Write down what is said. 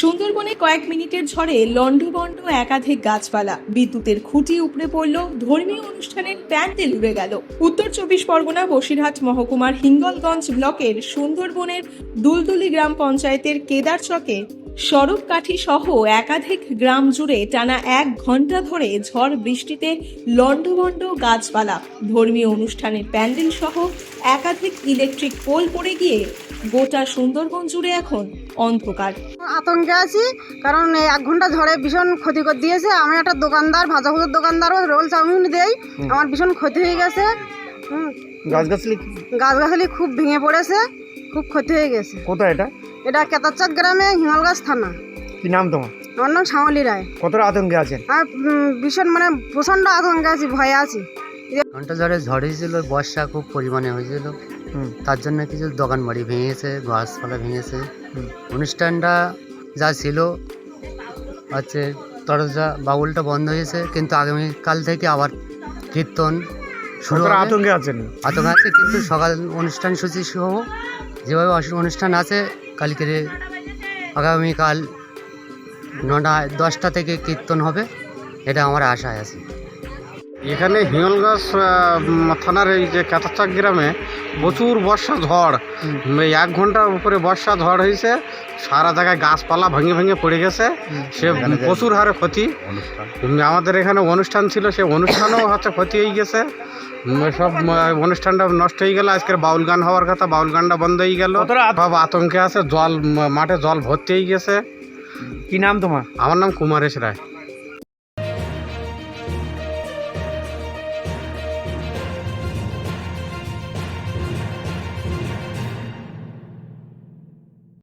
সুন্দরবনে কয়েক মিনিটের ঝড়ে লণ্ডভণ্ড একাধিক গাছপালা। বিদ্যুতের খুঁটি উপড়ে পড়ল, ধর্মীয় অনুষ্ঠানের প্যান্ডেল উড়ে গেল। উত্তর চব্বিশ পরগনা বসিরহাট মহকুমার হিঙ্গলগঞ্জ ব্লকের সুন্দরবনের দুলদুলি গ্রাম পঞ্চায়েতের কেদারচকে সড়ক কাঠি সহ একাধিক গ্রাম জুড়ে টানা এক ঘণ্টা ধরে ঝড় বৃষ্টিতে লণ্ডভণ্ড গাছপালা। ধর্মীয় অনুষ্ঠানের প্যান্ডেল সহ একাধিক ইলেকট্রিক পোল পড়ে গিয়ে গোটা সুন্দরবন জুড়ে এখন অন্ধকার। আতঙ্কে আছি কারণ এই এক ঘণ্টা ঝড়ে ভীষণ ক্ষতি করে দিয়েছে। আমি একটা দোকানদার ভাজা ভুজোর দোকানদারও রোল চাউমিন দেই। আমার ভীষণ ক্ষতি হয়ে গেছে। গাছগাছলি গাছগাছালি খুব ভেঙে পড়েছে খুব ক্ষতি হয়ে গেছে। কোথায় এটা? এটা কেতারচাঁদ গ্রামে হিমালগাছ থানা। কি নাম তোমার? আমার নাম শ্যামলী রায়। কতটা আতঙ্কে আছেন? আর ভীষণ মানে প্রচণ্ড আতঙ্কে আছি ভয়ে আছি। ঘণ্টা ঝড়ে ঝড় হয়েছিল বর্ষা খুব পরিমাণে হয়েছিল। তার জন্য কিছু দোকান বাড়ি ভেঙেছে গাছপালা ভেঙেছে। অনুষ্ঠানটা যা ছিল হচ্ছে তরজা বাউলটা বন্ধ হয়েছে কিন্তু আগামীকাল থেকে আবার কীর্তন শুরু আতঙ্কে আছেন? আতঙ্ক আছে কিন্তু সকাল অনুষ্ঠান সূচি সহ যেভাবে অনুষ্ঠান আছে কালকে আগামীকাল নটা দশটা থেকে কীর্তন হবে এটা আমার আশায় আছে। এখানে হিঙ্গলগাছ থানার এই যে কাতাচাক গ্রামে প্রচুর বর্ষা ঝড়। এক ঘণ্টার উপরে বর্ষা ঝড় হয়েছে। সারা জায়গায় গাছপালা ভেঙে ভেঙে পড়ে গেছে। সে প্রচুর হারে ক্ষতি। আমাদের এখানে অনুষ্ঠান ছিল সে অনুষ্ঠানও হচ্ছে ক্ষতি হয়ে গেছে। সব অনুষ্ঠানটা নষ্ট হয়ে গেল। আজকের বাউল গান হওয়ার কথা বাউল গানটা বন্ধ হয়ে গেল। সব আতঙ্কে আছে জল মাঠে জল ভর্তি হয়ে গেছে। কি নাম তোমার? আমার নাম কুমারেশ রায়।